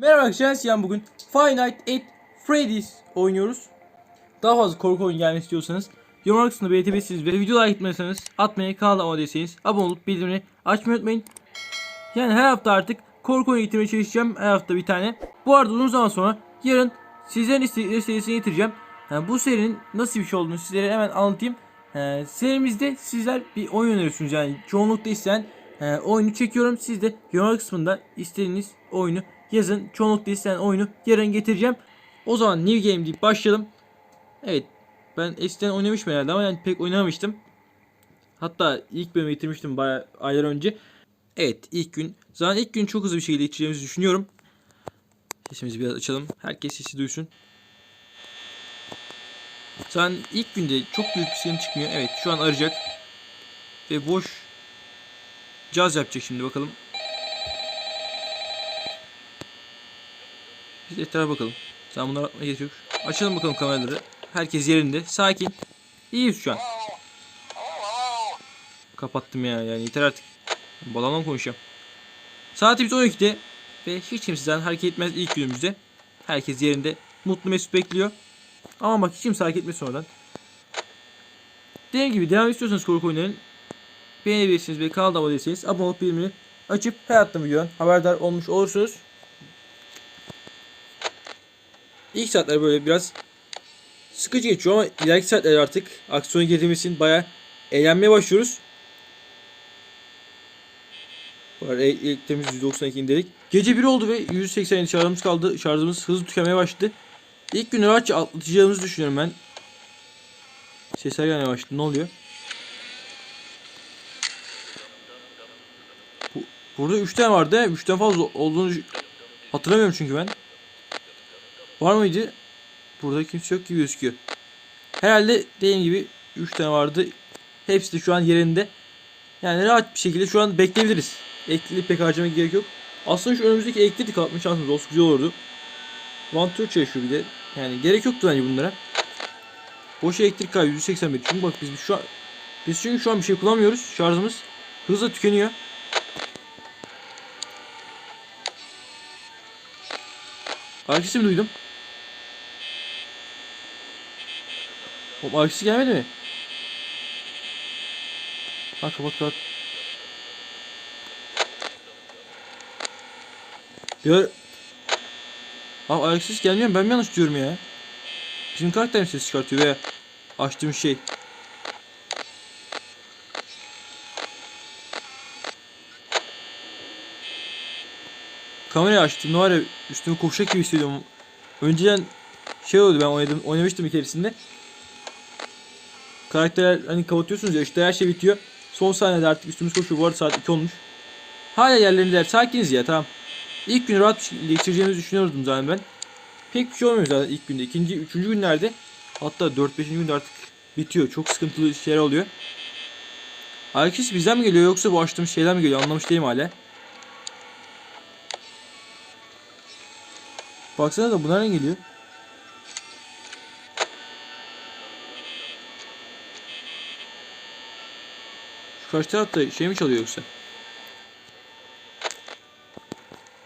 Merhaba arkadaşlar Siyan bugün Five Nights at Freddy's oynuyoruz. Daha fazla korku oyunu gelmek istiyorsanız yorumlar kısmında belirtebilirsiniz ve videolar gitmezseniz atmayı kanala abone abone olup bildirimleri açmayı unutmayın. Yani her hafta artık korku oyunu getirmeye çalışacağım her hafta bir tane. Bu arada uzun zaman sonra yarın sizlerin istedikleri serisini getireceğim. Yani bu serinin nasıl bir şey olduğunu sizlere hemen anlatayım. Ee, serimizde sizler bir oyun öneriyorsunuz yani çoğunlukla isteyen e, oyunu çekiyorum. Siz de yorumlar kısmında istediğiniz oyunu yazın. Çoğunlukla istenen oyunu yarın getireceğim. O zaman New Game deyip başlayalım. Evet ben eskiden oynamıştım herhalde ama yani pek oynamamıştım. Hatta ilk bölümü bitirmiştim bayağı aylar önce. Evet ilk gün. Zaten ilk gün çok hızlı bir şekilde geçeceğimizi düşünüyorum. Sesimizi biraz açalım. Herkes sesi duysun. Zaten ilk günde çok büyük bir çıkmıyor. Evet şu an arayacak. Ve boş caz yapacak şimdi bakalım. Biz etrafa bakalım. Sen bunlara bakmaya gerek. Açalım bakalım kameraları. Herkes yerinde. Sakin. İyiyiz şu an. Kapattım ya yani yeter artık. Balonla konuşacağım. Saatimiz 12'de ve hiç kimseden hareket etmez ilk günümüzde. Herkes yerinde mutlu mesut bekliyor. Ama bak hiç kimse hareket etmez sonradan. Dediğim gibi devam istiyorsanız korku oyunların beğenebilirsiniz ve kanalda abone değilseniz abone olup bildirimleri açıp her attığım videodan haberdar olmuş olursunuz. İlk saatler böyle biraz sıkıcı geçiyor ama ileriki saatler artık aksiyona girdiğimiz için bayağı eğlenmeye başlıyoruz. Bu arada elektriğimiz %92 indirdik. Gece 1 oldu ve 180 şarjımız kaldı. Şarjımız hızlı tükenmeye başladı. İlk günü rahatça atlatacağımızı düşünüyorum ben. Sesler gelmeye başladı. Ne oluyor? Bu, burada 3 tane vardı. 3'ten fazla olduğunu hatırlamıyorum çünkü ben. Var mıydı? Burada kimse yok gibi gözüküyor. Herhalde dediğim gibi 3 tane vardı. Hepsi de şu an yerinde. Yani rahat bir şekilde şu an bekleyebiliriz. Elektriği pek harcamaya gerek yok. Aslında şu önümüzdeki elektriği kapatma şansımız olsa güzel olurdu. Tour çalışıyor bir de. Yani gerek yoktu bence bunlara. Boş elektrik kaybı 181. Çünkü bak biz şu an biz çünkü şu an bir şey kullanmıyoruz. Şarjımız hızla tükeniyor. Mi duydum? O ayak sesi gelmedi mi? Ha kapat kapat. Ya Abi ayak sesi gelmiyor ben mi yanlış diyorum ya? Bizim karakter mi ses çıkartıyor veya açtığım şey. Kamerayı açtım. Ne var ya üstüme koşacak gibi hissediyorum. Önceden şey oldu ben oynadım, oynamıştım bir keresinde. Karakterler hani kapatıyorsunuz ya işte her şey bitiyor. Son saniyede artık üstümüz koşuyor. Bu arada saat 2 olmuş. Hala yerlerindeler. Sakiniz ya tamam. İlk günü rahat geçireceğimizi düşünüyordum zaten ben. Pek bir şey olmuyor zaten ilk günde. İkinci, üçüncü günlerde hatta 4-5. günde artık bitiyor. Çok sıkıntılı şeyler oluyor. Arkadaş bizden mi geliyor yoksa bu açtığımız şeyler mi geliyor anlamış değilim hala. Baksana da bunlar ne geliyor? Karşı tarafta şey mi çalıyor yoksa?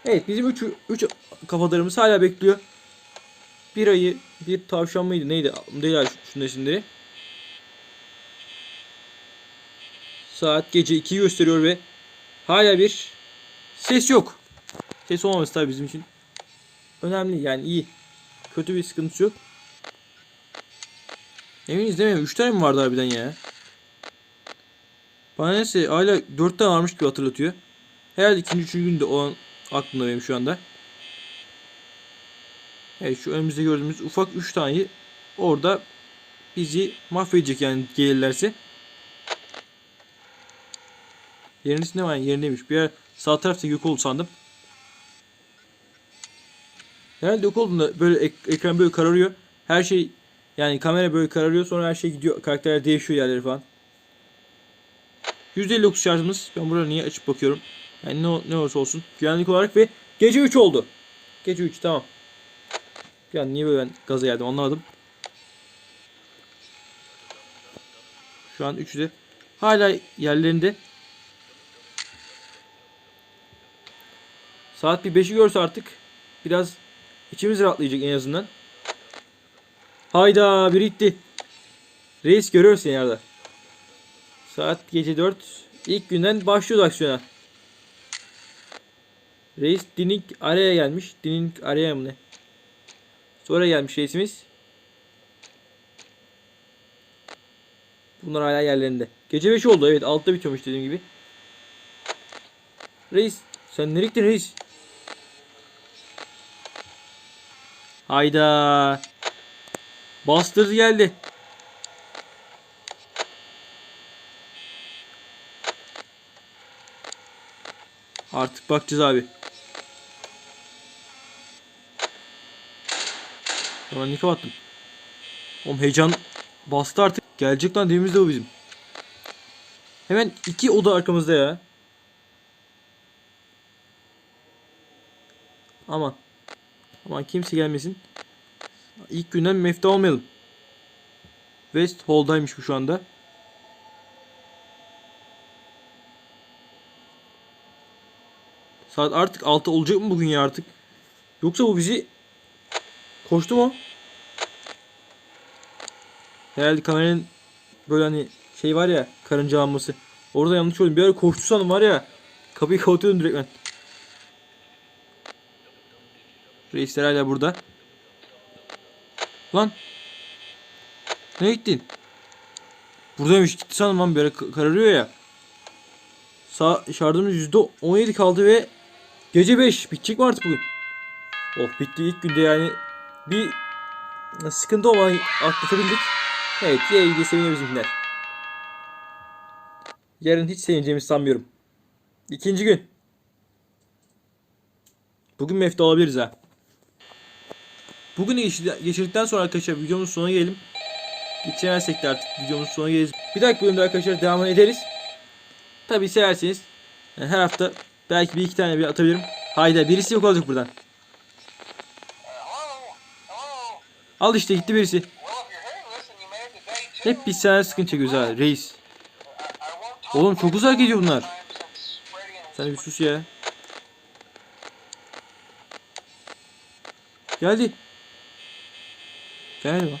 Evet bizim 3 3 kafalarımız hala bekliyor. Bir ayı bir tavşan mıydı neydi? Değil abi şunun isimleri. Saat gece 2'yi gösteriyor ve hala bir ses yok. Ses olmaması tabii bizim için. Önemli yani iyi. Kötü bir sıkıntısı yok. Eminiz değil mi? 3 tane mi vardı harbiden ya? Bana neyse hala 4 tane varmış gibi hatırlatıyor. Herhalde ikinci üçüncü günde olan aklımda benim şu anda. Evet şu önümüzde gördüğümüz ufak 3 taneyi orada bizi mahvedecek yani gelirlerse. Yerin ne var? Yerindeymiş. Bir yer sağ tarafta yok oldu sandım. Herhalde yok olduğunda böyle ek- ekran böyle kararıyor. Her şey yani kamera böyle kararıyor sonra her şey gidiyor. Karakterler değişiyor yerleri falan. %59 şarjımız. Ben burada niye açıp bakıyorum. Yani ne, ne olursa olsun. Güvenlik olarak ve gece 3 oldu. Gece 3 tamam. Yani niye böyle ben gaza geldim anlamadım. Şu an 3'ü de hala yerlerinde. Saat bir 5'i görse artık biraz içimiz rahatlayacak en azından. Hayda biri gitti. Reis görüyor seni yerde. Saat gece 4. İlk günden başlıyoruz aksiyona. Reis Dinik araya gelmiş. Dinik araya mı ne? Sonra gelmiş reisimiz. Bunlar hala yerlerinde. Gece 5 oldu evet. Altta bitiyormuş dediğim gibi. Reis sen nereye reis? Hayda. Bastırdı geldi. Artık bakacağız abi. Ulan niye kapattım? Oğlum heyecan bastı artık. Gelecek lan dibimizde o bizim. Hemen iki oda arkamızda ya. Aman. Aman kimse gelmesin. İlk günden mefta olmayalım. West Hall'daymış bu şu anda. Saat artık 6 olacak mı bugün ya artık? Yoksa bu bizi koştu mu? Herhalde kameranın böyle hani şey var ya karıncalanması. Orada yanlış oldu. Bir ara koştu sandım var ya. Kapıyı kapatıyordum direkt ben. Reisler hala burada. Lan. Ne gittin? Buradaymış gitti sandım lan bir ara ka- kararıyor ya. Sağ şarjımız %17 kaldı ve gece 5 bitecek mi artık bugün? Oh bitti ilk günde yani bir sıkıntı olmadan atlatabildik. Evet diye seviniyor bizimkiler. Yarın hiç sevineceğimizi sanmıyorum. İkinci gün. Bugün mefta olabiliriz ha. Bugünü geçir- geçirdikten sonra arkadaşlar videomuzun sonuna gelelim. Geçemezsek de artık videomuzun sonuna geliriz. Bir dahaki bölümde arkadaşlar devam ederiz. Tabi severseniz yani her hafta belki bir iki tane bir atabilirim. Hayda birisi yok olacak buradan. Al işte gitti birisi. Hep biz sana sıkıntı çekiyoruz ha reis. Oğlum çok uzak gidiyor bunlar. Sen bir sus ya. Geldi. Geldi lan.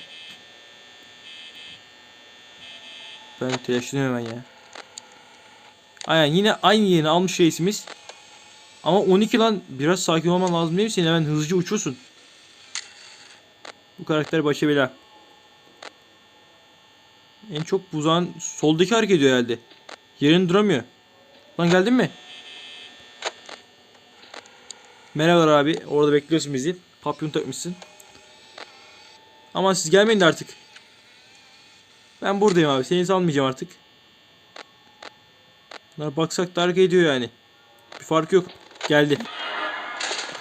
Ben telaşlanıyorum hemen ya. Aynen yine aynı yerini almış reisimiz. Ama 12 lan biraz sakin olman lazım değil mi? Sen hemen hızlıca uçuyorsun. Bu karakter başa bela. En çok buzağın soldaki hareket ediyor herhalde. Yerinde duramıyor. Lan geldin mi? Merhabalar abi. Orada bekliyorsun bizi. Papyon takmışsın. Ama siz gelmeyin de artık. Ben buradayım abi. Seni salmayacağım artık. Bunlar baksak da hareket ediyor yani. Bir fark yok. Geldi.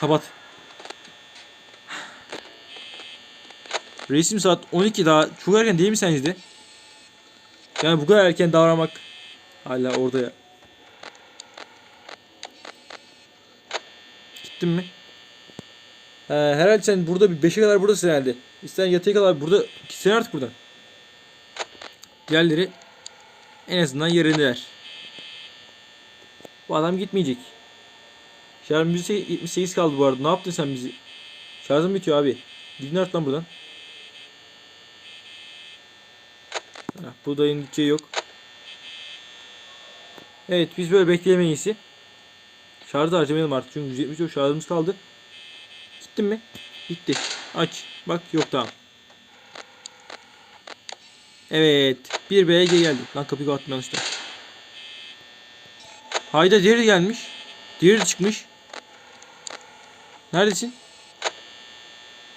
Kapat. Reisim saat 12 daha çok erken değil mi sence de? Yani bu kadar erken davranmak hala orada ya. Gittin mi? He, herhalde sen burada bir 5'e kadar buradasın herhalde. İster yatıya kadar burada gitsen artık buradan. Diğerleri en azından yerindeler. Bu adam gitmeyecek. Şarjım 78 kaldı bu arada. Ne yaptın sen bizi? Şarjım bitiyor abi. Gidin artık lan buradan. Bu dayının gideceği yok. Evet biz böyle iyisi. Şarjı harcamayalım artık çünkü 170 yok şarjımız kaldı. Gittin mi? Gitti. Aç. Bak yok tamam. Evet. Bir BG geldi. Lan kapıyı kapattım yanlışlıkla. Hayda diğeri gelmiş. Diğeri çıkmış. Neredesin?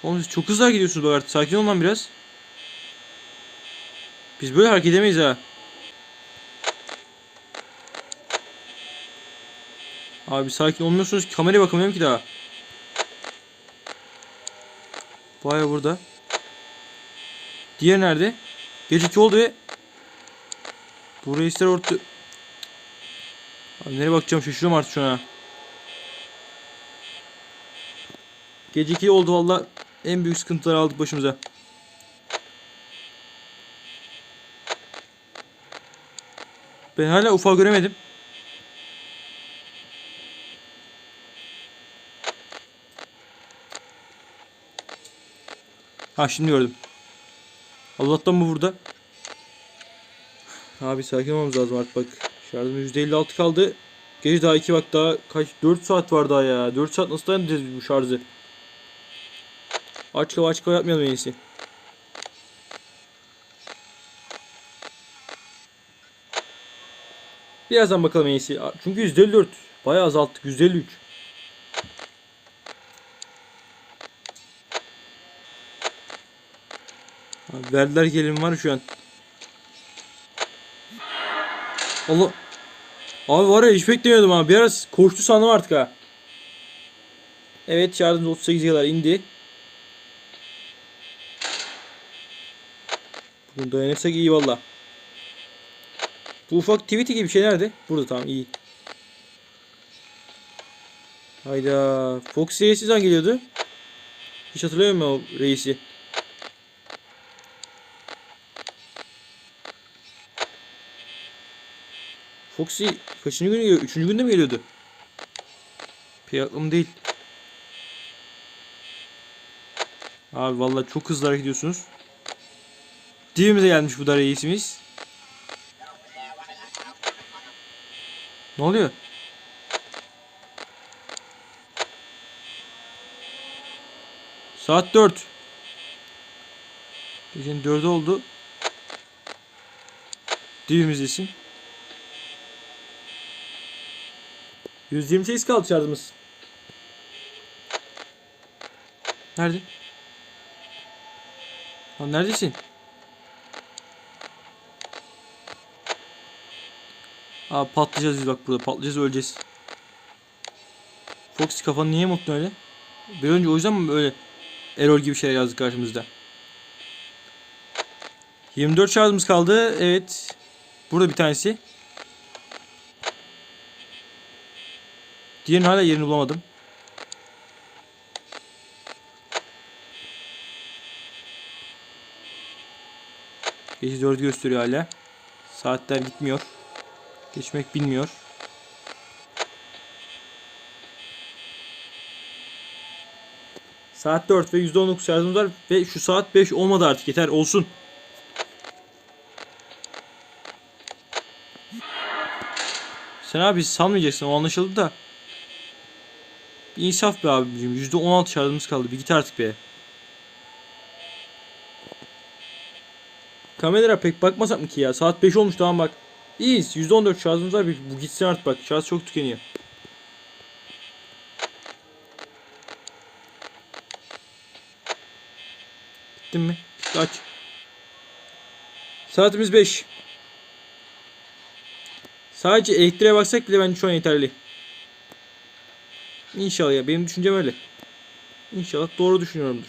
Oğlum siz çok hızlı gidiyorsunuz bak artık. Sakin olman biraz. Biz böyle hareket edemeyiz ha. Abi sakin olmuyorsunuz ki kameraya bakamıyorum ki daha. Baya burada. Diğer nerede? Gece 2 oldu ve bu reisler orta... Abi nereye bakacağım şaşırıyorum artık şu an. ha. Gece 2 oldu valla en büyük sıkıntıları aldık başımıza. Ben hala ufa göremedim. Ha şimdi gördüm. Allah'tan bu burada. Abi sakin olmamız lazım artık bak. Şarjımız %56 kaldı. Gece daha 2 bak daha kaç 4 saat var daha ya. 4 saat nasıl dayanacağız bu şarjı? Aç kava aç kava yapmayalım en iyisi. Birazdan bakalım en iyisi. Çünkü %54. Bayağı azalttık. %53. Abi verdiler gelin var şu an. Allah. Abi var ya hiç beklemiyordum abi. Biraz koştu sandım artık ha. Evet şarjımız 38'e kadar indi. Bugün dayanırsak iyi valla. Bu ufak tweety gibi bir şey nerede? Burada tamam iyi. Hayda. Fox reisi geliyordu. Hiç hatırlamıyorum o reisi. Foxy kaçıncı günü geliyor? Üçüncü günde mi geliyordu? Aklım değil. Abi vallahi çok hızlı hareket ediyorsunuz. Dibimize gelmiş bu da reisimiz. Ne oluyor? Saat 4. Gecenin 4'ü oldu. Dibimizdesin. 128 kaldı şarjımız. Nerede? Lan neredesin? Abi patlayacağız biz bak burada. Patlayacağız öleceğiz. Fox kafanı niye mutlu öyle? Bir önce o yüzden mi böyle error gibi şeyler yazdı karşımızda? 24 şarjımız kaldı. Evet. Burada bir tanesi. Diğerinin hala yerini bulamadım. Gece 4 gösteriyor hala. Saatler gitmiyor. Geçmek bilmiyor. Saat 4 ve %19 şarjımız var ve şu saat 5 olmadı artık yeter olsun. Sen abi sanmayacaksın o anlaşıldı da. Bir insaf be abicim. %16 şarjımız kaldı. Bir git artık be. Kamera pek bakmasak mı ki ya? Saat 5 olmuş tamam bak. İyiyiz. %14 şarjımız var. Bu gitsin artık bak. Şarj çok tükeniyor. Gittin mi? Gitti aç. Saatimiz 5. Sadece elektriğe baksak bile bence şu an yeterli. İnşallah ya. Benim düşüncem öyle. İnşallah doğru düşünüyorumdur.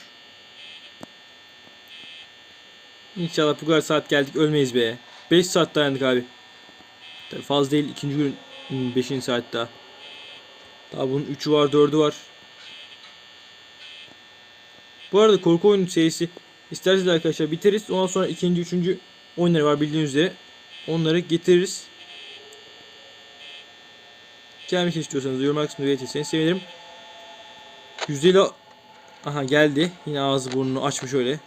İnşallah bu kadar saat geldik ölmeyiz be. 5 saat dayandık abi. Tabii fazla değil. ikinci gün 5. saat daha. Daha bunun 3'ü var 4'ü var. Bu arada korku oyunu serisi isterseniz arkadaşlar biteriz. Ondan sonra ikinci, üçüncü oyunları var bildiğiniz üzere. Onları getiririz. Gelmek istiyorsanız yorumlar kısmında belirtirseniz sevinirim. %50 Aha geldi. Yine ağzı burnunu açmış öyle.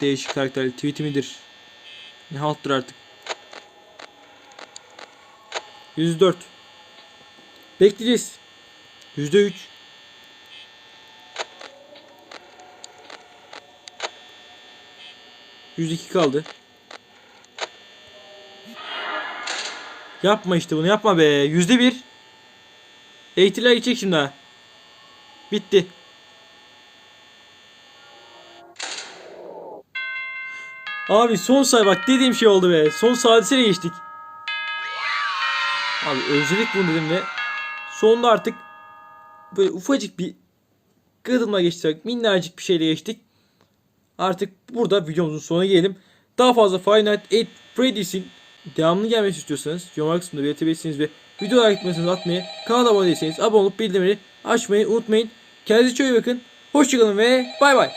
Değişik karakterli tweet'i midir? Ne halttır artık. 104. Bekleyeceğiz. %3. %2 kaldı. Yapma işte bunu yapma be. Yüzde bir. Eğitimler gidecek şimdi ha. Bitti. Abi son say bak dediğim şey oldu be. Son sadisine geçtik. Abi özledik bunu dedim ve sonunda artık böyle ufacık bir gıdımla geçtik. Minnacık bir şeyle geçtik. Artık burada videomuzun sonuna gelelim. Daha fazla Five Nights at Freddy's'in devamlı gelmesi istiyorsanız yorumlar kısmında belirtebilirsiniz ve videolar gitmesiniz atmayı, kanala abone değilseniz abone olup bildirimleri açmayı unutmayın. Kendinize çok iyi bakın. Hoşçakalın ve bay bay.